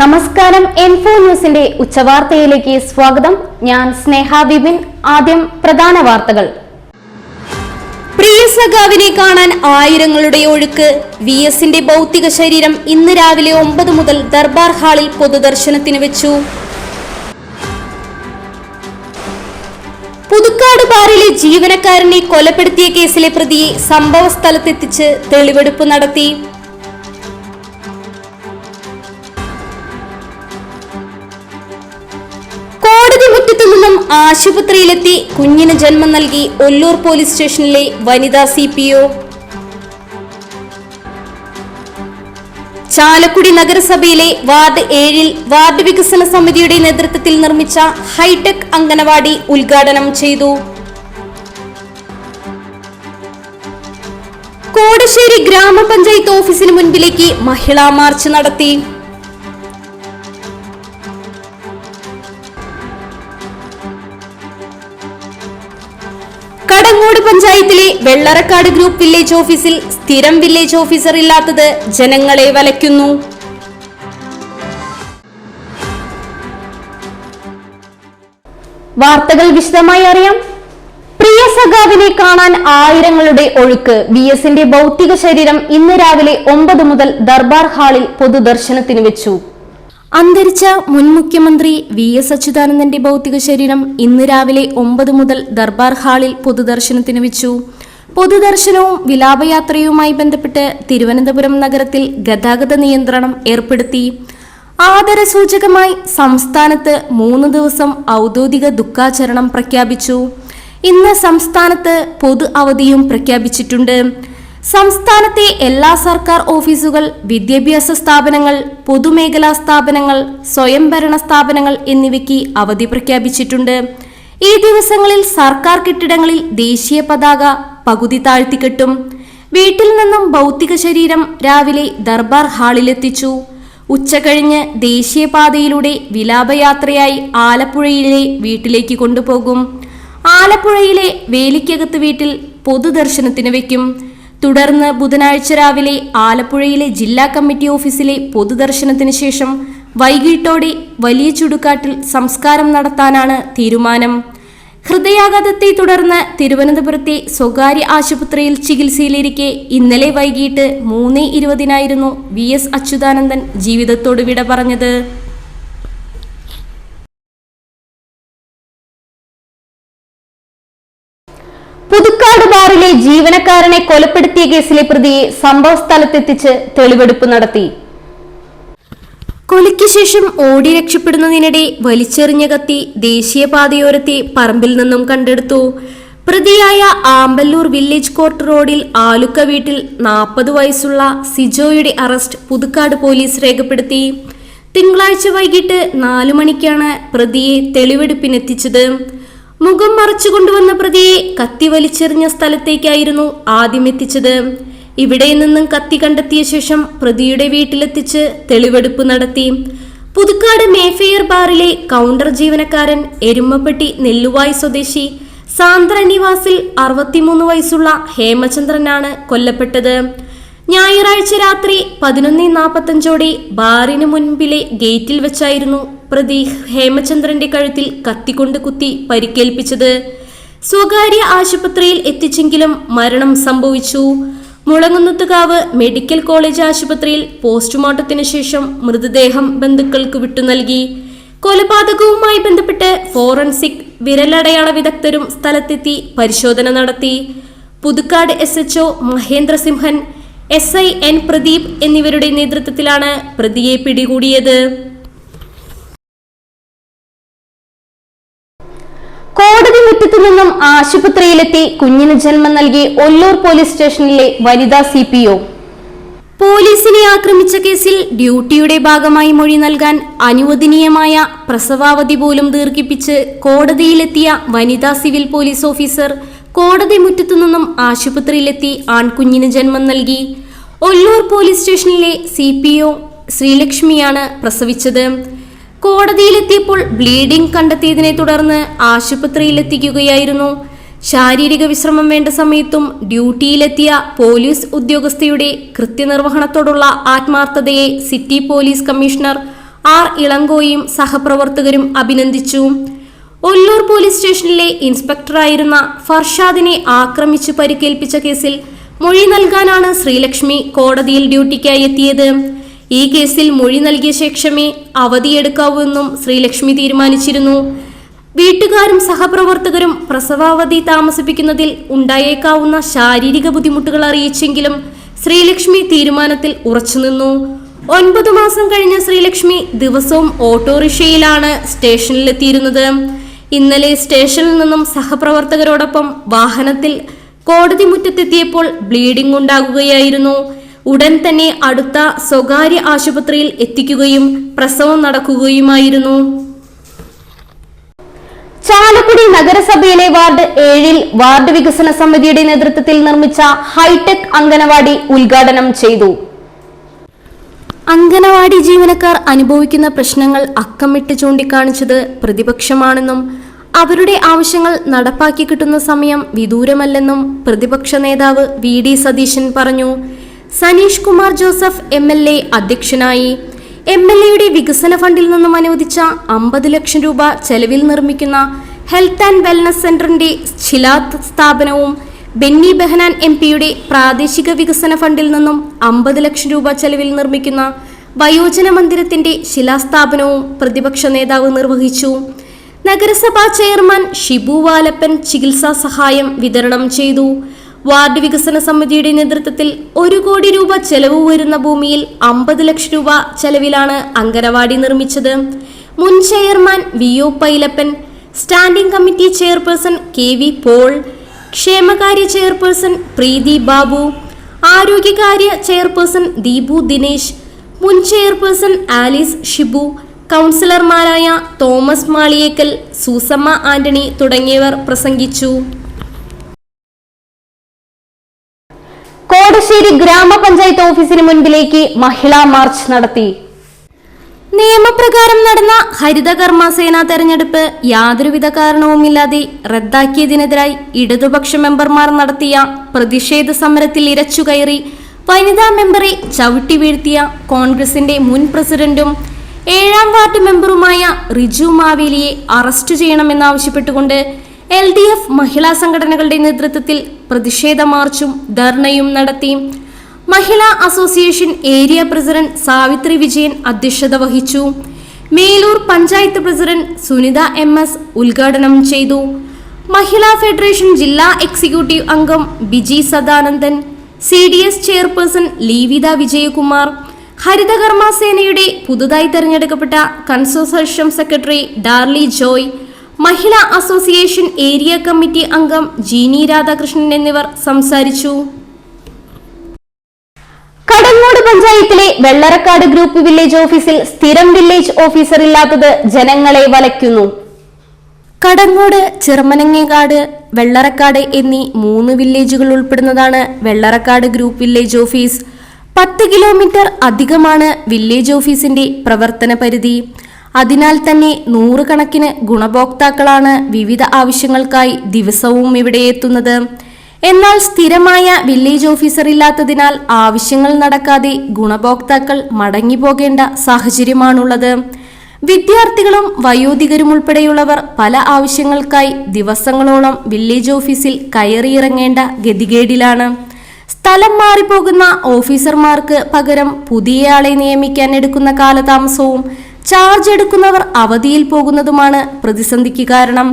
നമസ്കാരം എൻഫോ ന്യൂസിന്റെ ഉച്ചവാർത്തയിലേക്ക് സ്വാഗതം. ഞാൻ സ്നേഹ ബിബിൻ ആദ്യം പ്രധാന വാർത്തകൾ. പ്രിയ സഖാവിനെ കാണാൻ ആയിരങ്ങളുടെ ഒഴുക്ക്. വി എസിന്റെ ഭൗതിക ശരീരം ഇന്ന് രാവിലെ ഒമ്പത് മുതൽ ദർബാർ ഹാളിൽ പൊതുദർശനത്തിന് വെച്ചു. പുതുക്കാട് ബാറിലെ ജീവനക്കാരനെ കൊലപ്പെടുത്തിയ കേസിലെ പ്രതിയെ സംഭവ സ്ഥലത്തെത്തിച്ച് തെളിവെടുപ്പ് നടത്തി. ആശുപത്രിയിലെത്തി കുഞ്ഞിന് ജന്മം നൽകി ഒല്ലൂർ പോലീസ് സ്റ്റേഷനിലെ വനിതാ സി പി ഒ. ചാലക്കുടി നഗരസഭയിലെ വാർഡ് ഏഴിൽ വാർഡ് വികസന സമിതിയുടെ നേതൃത്വത്തിൽ നിർമ്മിച്ച ഹൈടെക് അംഗനവാടി ഉദ്ഘാടനം ചെയ്തു. കോടശ്ശേരി ഗ്രാമപഞ്ചായത്ത് ഓഫീസിന് മുൻപിലേക്ക് മഹിളാ മാർച്ച് നടത്തി. കടങ്ങോട് പഞ്ചായത്തിലെ വെള്ളറക്കാട് ഗ്രൂപ്പ് വില്ലേജ് ഓഫീസിൽ സ്ഥിരം വില്ലേജ് ഓഫീസർ ഇല്ലാത്തത് ജനങ്ങളെ വലയ്ക്കുന്നു. വാർത്തകൾ വിശദമായി അറിയാം. പ്രിയ സഖാവിനെ കാണാൻ ആയിരങ്ങളുടെ ഒഴുക്ക്. വി എസിന്റെ ഭൗതിക ശരീരം ഇന്ന് രാവിലെ ഒമ്പത് മുതൽ ദർബാർ ഹാളിൽ പൊതുദർശനത്തിന് വെച്ചു. അന്തരിച്ച മുൻ മുഖ്യമന്ത്രി വി എസ് അച്യുതാനന്ദന്റെ ഭൗതിക ശരീരം ഇന്ന് രാവിലെ ഒമ്പത് മുതൽ ദർബാർ ഹാളിൽ പൊതുദർശനത്തിന് വെച്ചു. പൊതുദർശനവും വിലാപയാത്രയുമായി ബന്ധപ്പെട്ട് തിരുവനന്തപുരം നഗരത്തിൽ ഗതാഗത നിയന്ത്രണം ഏർപ്പെടുത്തി. ആദരസൂചകമായി സംസ്ഥാനത്ത് മൂന്ന് ദിവസം ഔദ്യോഗിക ദുഃഖാചരണം പ്രഖ്യാപിച്ചു. ഇന്ന് സംസ്ഥാനത്ത് പൊതു അവധിയും പ്രഖ്യാപിച്ചിട്ടുണ്ട്. സംസ്ഥാനത്തെ എല്ലാ സർക്കാർ ഓഫീസുകൾ വിദ്യാഭ്യാസ സ്ഥാപനങ്ങൾ പൊതുമേഖലാ സ്ഥാപനങ്ങൾ സ്വയംഭരണ സ്ഥാപനങ്ങൾ എന്നിവയ്ക്ക് അവധി പ്രഖ്യാപിച്ചിട്ടുണ്ട്. ഈ ദിവസങ്ങളിൽ സർക്കാർ കെട്ടിടങ്ങളിൽ ദേശീയ പതാക പകുതി താഴ്ത്തിക്കെട്ടും. വീട്ടിൽ നിന്നും ഭൗതിക ശരീരം രാവിലെ ദർബാർ ഹാളിലെത്തിച്ചു. ഉച്ചകഴിഞ്ഞ് ദേശീയപാതയിലൂടെ വിലാപയാത്രയായി ആലപ്പുഴയിലെ വീട്ടിലേക്ക് കൊണ്ടുപോകും. ആലപ്പുഴയിലെ വേലിക്കകത്ത് വീട്ടിൽ പൊതുദർശനത്തിന് വെക്കും തുടർന്ന് ബുധനാഴ്ച രാവിലെ ആലപ്പുഴയിലെ ജില്ലാ കമ്മിറ്റി ഓഫീസിലെ പൊതുദർശനത്തിന് ശേഷം വൈകിട്ടോടെ വലിയ ചുടുകാട്ടിൽ സംസ്കാരം നടത്താനാണ് തീരുമാനം. ഹൃദയാഘാതത്തെ തുടർന്ന് തിരുവനന്തപുരത്തെ സ്വകാര്യ ആശുപത്രിയിൽ ചികിത്സയിലിരിക്കെ ഇന്നലെ വൈകിട്ട് മൂന്ന് ഇരുപതിനായിരുന്നു വി എസ് അച്യുതാനന്ദൻ ജീവിതത്തോട് വിട പറഞ്ഞത്. പുതുക്കാട് ബാറിലെ ജീവനക്കാരനെ കൊലപ്പെടുത്തിയ കേസിലെ പ്രതിയെ സംഭവ സ്ഥലത്തെത്തിച്ച് തെളിവെടുപ്പ് നടത്തി. കൊലയ്ക്ക് ശേഷം ഓടി രക്ഷപ്പെടുന്നതിനിടെ വലിച്ചെറിഞ്ഞ കത്തി ദേശീയപാതയോരത്തെ പറമ്പിൽ നിന്നും കണ്ടെടുത്തു. പ്രതിയായ ആമ്പല്ലൂർ വില്ലേജ് കോർട്ട് റോഡിൽ ആലുക്ക വീട്ടിൽ നാൽപ്പത് വയസ്സുള്ള സിജോയുടെ അറസ്റ്റ് പുതുക്കാട് പോലീസ് രേഖപ്പെടുത്തി. തിങ്കളാഴ്ച വൈകിട്ട് നാലു മണിക്കാണ് പ്രതിയെ തെളിവെടുപ്പിനെത്തിച്ചത്. മുഖം മറച്ചുകൊണ്ടുവന്ന പ്രതിയെ കത്തി വലിച്ചെറിഞ്ഞ സ്ഥലത്തേക്കായിരുന്നു ആദ്യം എത്തിച്ചത്. ഇവിടെ നിന്നും കത്തി കണ്ടെത്തിയ ശേഷം പ്രതിയുടെ വീട്ടിലെത്തിച്ച് തെളിവെടുപ്പ് നടത്തി. പുതുക്കാട് മേഫെയർ ബാറിലെ കൗണ്ടർ ജീവനക്കാരൻ എരുമപ്പെട്ടി നെല്ലുവായ് സ്വദേശി സാന്ദ്ര നിവാസിൽ അറുപത്തിമൂന്ന് വയസ്സുള്ള ഹേമചന്ദ്രനാണ് കൊല്ലപ്പെട്ടത്. ഞായറാഴ്ച രാത്രി പതിനൊന്ന് നാൽപ്പത്തഞ്ചോടെ ബാറിന് മുൻപിലെ ഗേറ്റിൽ വെച്ചായിരുന്നു പ്രതി ഹേമചന്ദ്രന്റെ കഴുത്തിൽ കത്തിക്കൊണ്ട് കുത്തി പരിക്കേൽപ്പിച്ചത്. സ്വകാര്യ ആശുപത്രിയിൽ എത്തിച്ചെങ്കിലും മരണം സംഭവിച്ചു. മുളങ്ങുന്നത്തുകാവ് മെഡിക്കൽ കോളേജ് ആശുപത്രിയിൽ പോസ്റ്റ്മോർട്ടത്തിന് ശേഷം മൃതദേഹം ബന്ധുക്കൾക്ക് വിട്ടു നൽകി. കൊലപാതകവുമായി ബന്ധപ്പെട്ട് ഫോറൻസിക് വിരലടയാള വിദഗ്ധരും സ്ഥലത്തെത്തി പരിശോധന നടത്തി. Puthukkad S H O Mahendrasimhan S I N Pradeep എന്നിവരുടെ നേതൃത്വത്തിലാണ് പ്രതിയെ പിടികൂടിയത്. മുറ്റത്തു നിന്നും ആശുപത്രിയിലെത്തി കുഞ്ഞിന് ജന്മം നൽകി ഒല്ലൂർ പോലീസ് സ്റ്റേഷനിലെ വനിതാ സി പി ഒ. പോലീസിനെ ആക്രമിച്ച കേസിൽ ഡ്യൂട്ടിയുടെ ഭാഗമായി മൊഴി നൽകാൻ അനുവദനീയമായ പ്രസവാവധി പോലും ദീർഘിപ്പിച്ച് കോടതിയിലെത്തിയ വനിതാ സിവിൽ പോലീസ് ഓഫീസർ കോടതി മുറ്റത്തു നിന്നും ആശുപത്രിയിലെത്തി ആൺകുഞ്ഞിന് ജന്മം നൽകി. ഒല്ലൂർ പോലീസ് സ്റ്റേഷനിലെ സി പി ഒ ശ്രീലക്ഷ്മിയാണ് പ്രസവിച്ചത്. കോടതിയിലെത്തിയപ്പോൾ ബ്ലീഡിംഗ് കണ്ടെത്തിയതിനെ തുടർന്ന് ആശുപത്രിയിലെത്തിക്കുകയായിരുന്നു. ശാരീരിക വിശ്രമം വേണ്ട സമയത്തും ഡ്യൂട്ടിയിലെത്തിയ പോലീസ് ഉദ്യോഗസ്ഥയുടെ കൃത്യനിർവഹണത്തോടുള്ള ആത്മാർത്ഥതയെ സിറ്റി പോലീസ് കമ്മീഷണർ ആർ ഇളങ്കോയും സഹപ്രവർത്തകരും അഭിനന്ദിച്ചു. ഒല്ലൂർ പോലീസ് സ്റ്റേഷനിലെ ഇൻസ്പെക്ടറായിരുന്ന ഫർഷാദിനെ ആക്രമിച്ചു പരിക്കേൽപ്പിച്ച കേസിൽ മൊഴി നൽകാനാണ് ശ്രീലക്ഷ്മി കോടതിയിൽ ഡ്യൂട്ടിക്കായി എത്തിയത്. ഈ കേസിൽ മൊഴി നൽകിയ ശേഷമേ അവധിയെടുക്കാവൂ എന്നും ശ്രീലക്ഷ്മി തീരുമാനിച്ചിരുന്നു. വീട്ടുകാരും സഹപ്രവർത്തകരും പ്രസവാവധി താമസിപ്പിക്കുന്നതിൽ ഉണ്ടായേക്കാവുന്ന ശാരീരിക ബുദ്ധിമുട്ടുകൾ അറിയിച്ചെങ്കിലും ശ്രീലക്ഷ്മി തീരുമാനത്തിൽ ഉറച്ചുനിന്നു. ഒൻപത് മാസം കഴിഞ്ഞ ശ്രീലക്ഷ്മി ദിവസവും ഓട്ടോറിക്ഷയിലാണ് സ്റ്റേഷനിലെത്തിയിരുന്നത്. ഇന്നലെ സ്റ്റേഷനിൽ നിന്നും സഹപ്രവർത്തകരോടൊപ്പം വാഹനത്തിൽ കോടതി മുറ്റത്തെത്തിയപ്പോൾ ബ്ലീഡിംഗ് ഉണ്ടാകുകയായിരുന്നു. ഉടൻ തന്നെ അടുത്ത സ്വകാര്യ ആശുപത്രിയിൽ എത്തിക്കുകയും പ്രസവം നടക്കുകയുമായിരുന്നു. ചാലക്കുടി നഗരസഭയിലെ വാർഡ് ഏഴിൽ വാർഡ് വികസന സമിതിയുടെ നേതൃത്വത്തിൽ നിർമ്മിച്ച ഹൈടെക് അംഗനവാടി ഉദ്ഘാടനം ചെയ്തു. അംഗനവാടി ജീവനക്കാർ അനുഭവിക്കുന്ന പ്രശ്നങ്ങൾ അക്കമിട്ട് ചൂണ്ടിക്കാണിച്ചത് പ്രതിപക്ഷമാണെന്നും അവരുടെ ആവശ്യങ്ങൾ നടപ്പാക്കി കിട്ടുന്ന സമയം വിദൂരമല്ലെന്നും പ്രതിപക്ഷ നേതാവ് വി ഡി സതീശൻ പറഞ്ഞു. Saneesh Kumar Joseph M L A അധ്യക്ഷനായി. എം എൽ എയുടെ വികസന ഫണ്ടിൽ നിന്നും അനുവദിച്ച അമ്പത് ലക്ഷം രൂപ ചെലവിൽ നിർമ്മിക്കുന്ന ഹെൽത്ത് ആൻഡ് വെൽനസ് സെന്ററിന്റെ ശിലാസ്ഥാപനവും ബെന്നി ബെഹനാൻ എം പിയുടെ പ്രാദേശിക വികസന ഫണ്ടിൽ നിന്നും അമ്പത് ലക്ഷം രൂപ ചെലവിൽ നിർമ്മിക്കുന്ന വയോജന മന്ദിരത്തിന്റെ ശിലാസ്ഥാപനവും പ്രതിപക്ഷ നേതാവ് നിർവഹിച്ചു. നഗരസഭാ ചെയർമാൻ ഷിബു വാലപ്പൻ ചികിത്സാ സഹായം വിതരണം ചെയ്തു. വാർഡ് വികസന സമിതിയുടെ നേതൃത്വത്തിൽ ഒരു കോടി രൂപ ചെലവ് വരുന്ന ഭൂമിയിൽ അമ്പത് ലക്ഷം രൂപ ചെലവിലാണ് അങ്കനവാടി നിർമ്മിച്ചത്. മുൻ chairman V O Pailappan standing committee chairperson K V Paul ക്ഷേമകാര്യ ചെയർപേഴ്സൺ പ്രീതി ബാബു ആരോഗ്യകാര്യ ചെയർപേഴ്സൺ ദീപു ദിനേശ് മുൻ ചെയർപേഴ്സൺ ആലിസ് ഷിബു കൗൺസിലർമാരായ തോമസ് മാളിയേക്കൽ സൂസമ്മ ആന്റണി തുടങ്ങിയവർ പ്രസംഗിച്ചു. കോടശ്ശേരി ഗ്രാമപഞ്ചായത്ത് ഓഫീസിന് മുൻപിലേക്ക് മഹിളാ മാർച്ച് നടത്തി. നിയമപ്രകാരം നടന്ന ഹരിതകർമ്മ സേന തെരഞ്ഞെടുപ്പ് യാതൊരുവിധ കാരണവുമില്ലാതെ റദ്ദാക്കിയതിനെതിരായി ഇടതുപക്ഷ മെമ്പർമാർ നടത്തിയ പ്രതിഷേധ സമരത്തിൽ ഇരച്ചുകയറി വനിതാ മെമ്പറെ ചവിട്ടി വീഴ്ത്തിയ കോൺഗ്രസിന്റെ മുൻ പ്രസിഡന്റും ഏഴാം വാർഡ് മെമ്പറുമായ റിജു മാവേലിയെ അറസ്റ്റ് ചെയ്യണമെന്നാവശ്യപ്പെട്ടുകൊണ്ട് എൽ ഡി എഫ് മഹിളാ സംഘടനകളുടെ നേതൃത്വത്തിൽ പ്രതിഷേധ മാർച്ചും ധർണയും നടത്തി. മഹിളാ association area president Savithri Vijayan അധ്യക്ഷത വഹിച്ചു. Melur panchayat president Sunitha M S ഉദ്ഘാടനം ചെയ്തു. മഹിളാ ഫെഡറേഷൻ ജില്ലാ എക്സിക്യൂട്ടീവ് അംഗം Biji Sadanandan C D S chairperson Leevitha Vijayakumar ഹരിതകർമ്മ സേനയുടെ പുതുതായി തെരഞ്ഞെടുക്കപ്പെട്ട കൺസോർഷ്യം സെക്രട്ടറി ഡാർലി ജോയ് മഹിളാ അസോസിയേഷൻ ഏരിയ കമ്മിറ്റി അംഗം ജീനി രാധാകൃഷ്ണൻ എന്നിവർ സംസാരിച്ചു. കടങ്ങോട് പഞ്ചായത്തിലെ വെള്ളറക്കാട് ഗ്രൂപ്പ് വില്ലേജ് ഓഫീസിൽ സ്ഥിരം വില്ലേജ് ഓഫീസർ ഇല്ലാത്തത് ജനങ്ങളെ വലയ്ക്കുന്നു. കടങ്ങോട് ചെറുമനങ്ങേകാട് വെള്ളറക്കാട് എന്നീ മൂന്ന് വില്ലേജുകൾ ഉൾപ്പെടുന്നതാണ് വെള്ളറക്കാട് ഗ്രൂപ്പ് വില്ലേജ് ഓഫീസ്. പത്ത് കിലോമീറ്റർ അധികമാണ് വില്ലേജ് ഓഫീസിന്റെ പ്രവർത്തന പരിധി. അതിനാൽ തന്നെ നൂറുകണക്കിന് ഗുണഭോക്താക്കളാണ് വിവിധ ആവശ്യങ്ങൾക്കായി ദിവസവും ഇവിടെ എത്തുന്നത്. എന്നാൽ സ്ഥിരമായ വില്ലേജ് ഓഫീസർ ഇല്ലാത്തതിനാൽ ആവശ്യങ്ങൾ നടക്കാതെ ഗുണഭോക്താക്കൾ മടങ്ങിപ്പോകേണ്ട സാഹചര്യമാണുള്ളത്. വിദ്യാർത്ഥികളും വയോധികരും ഉൾപ്പെടെയുള്ളവർ പല ആവശ്യങ്ങൾക്കായി ദിവസങ്ങളോളം വില്ലേജ് ഓഫീസിൽ കയറിയിറങ്ങേണ്ട ഗതികേടിലാണ്. സ്ഥലം മാറിപ്പോകുന്ന ഓഫീസർമാർക്ക് പകരം പുതിയയാളെ നിയമിക്കാൻ എടുക്കുന്ന കാലതാമസവും ചാർജ് എടുക്കുന്നവർ അവധിയിൽ പോകുന്നതുമാണ് പ്രതിസന്ധിക്ക് കാരണം.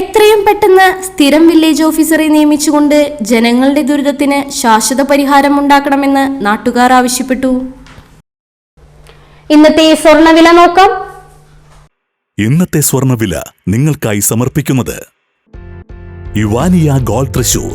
എത്രയും പെട്ടെന്ന് സ്ഥിരം വില്ലേജ് ഓഫീസറെ നിയമിച്ചുകൊണ്ട് ജനങ്ങളുടെ ദുരിതത്തിന് ശാശ്വത പരിഹാരം ഉണ്ടാക്കണമെന്ന് നാട്ടുകാർ ആവശ്യപ്പെട്ടു. ഇന്നത്തെ സ്വർണവില നോക്കാം. ഇന്നത്തെ സ്വർണവില നിങ്ങൾക്കായി സമർപ്പിക്കുന്നത് യുവാനിയ ഗോൾ തൃശൂർ.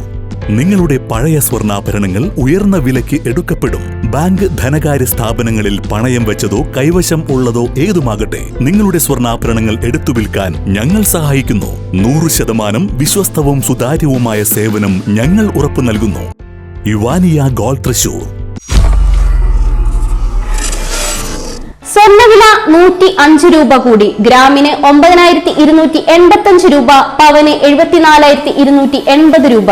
നിങ്ങളുടെ പഴയ സ്വർണാഭരണങ്ങൾ ഉയർന്ന വിലയ്ക്ക് എടുക്കപ്പെടും. ബാങ്ക് ധനകാര്യ സ്ഥാപനങ്ങളിൽ പണയം വെച്ചതോ കൈവശം ഉള്ളതോ ഏതുമാകട്ടെ നിങ്ങളുടെ സ്വർണാഭരണങ്ങൾ എടുത്തു വിൽക്കാൻ ഞങ്ങൾ സഹായിക്കുന്നു. നൂറ് ശതമാനം വിശ്വസ്തവും സുതാര്യവുമായ സേവനം ഞങ്ങൾ ഉറപ്പു നൽകുന്നു. യുവാനിയ ഗോൾഡ് തൃശൂർ. സ്വർണവില നൂറ്റി അഞ്ച് രൂപ കൂടി. ഗ്രാമിന് ഒമ്പതിനായിരത്തി ഇരുന്നൂറ്റി എൺപത്തി അഞ്ച് രൂപ പവന് എഴുപത്തിനാലായിരത്തി ഇരുന്നൂറ്റി എൺപത് രൂപ.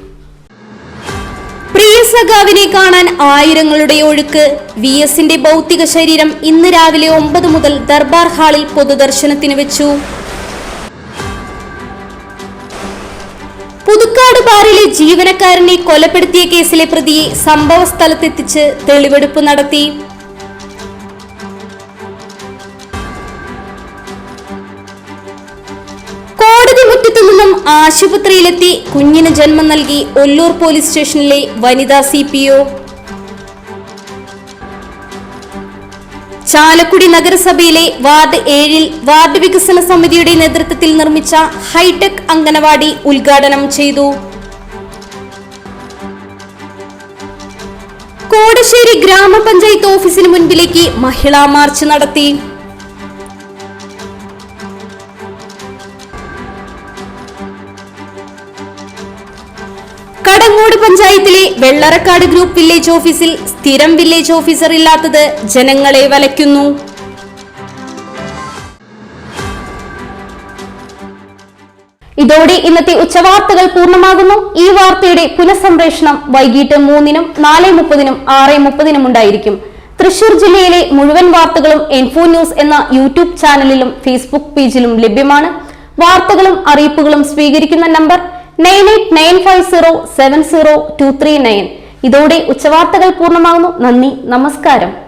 പ്രിയ കാണാൻ ആയിരങ്ങളുടെ ഒഴുക്ക്. വി എസിന്റെ ഭൗതിക ശരീരം ഇന്ന് രാവിലെ ഒമ്പത് മുതൽ ദർബാർ ഹാളിൽ പൊതുദർശനത്തിന് വെച്ചു. പുതുക്കാട് ബാറിലെ ജീവനക്കാരനെ കൊലപ്പെടുത്തിയ കേസിലെ പ്രതിയെ സംഭവ സ്ഥലത്തെത്തിച്ച് തെളിവെടുപ്പ് നടത്തി. ആശുപത്രിയിലെത്തി കുഞ്ഞിന് ജന്മം നൽകി ഒല്ലൂർ പോലീസ് സ്റ്റേഷനിലെ വനിതാ സി പി ഒ. ചാലക്കുടി നഗരസഭയിലെ വാർഡ് ഏഴിൽ വാർഡ് വികസന സമിതിയുടെ നേതൃത്വത്തിൽ നിർമ്മിച്ച ഹൈടെക് അംഗനവാടി ഉദ്ഘാടനം ചെയ്തു. കോടശ്ശേരി ഗ്രാമപഞ്ചായത്ത് ഓഫീസിന് മുൻപിലേക്ക് മഹിളാ മാർച്ച് നടത്തി. കടങ്ങോട് പഞ്ചായത്തിലെ വെള്ളറക്കാട് ഗ്രൂപ്പ് വില്ലേജ് ഓഫീസിൽ സ്ഥിരം വില്ലേജ് ഓഫീസർ ഇല്ലാത്തത് ജനങ്ങളെ വലയ്ക്കുന്നു. ഇതോടെ ഇന്നത്തെ ഉച്ചവാർത്തകൾ പൂർണമാകുന്നു. ഈ വാർത്തയുടെ പുനഃസംപ്രേഷണം വൈകിട്ട് മൂന്നിനും നാല് മുപ്പതിനും ആറ് മുപ്പതിനും ഉണ്ടായിരിക്കും. തൃശൂർ ജില്ലയിലെ മുഴുവൻ വാർത്തകളും എൻഫോ ന്യൂസ് എന്ന യൂട്യൂബ് ചാനലിലും ഫേസ്ബുക്ക് പേജിലും ലഭ്യമാണ്. വാർത്തകളും അറിയിപ്പുകളും സ്വീകരിക്കുന്ന number nine eight nine five zero seven zero two three nine. ഇതോടെ ഉച്ചവാർത്തകൾ പൂർണമാകുന്നു. നന്ദി. നമസ്കാരം.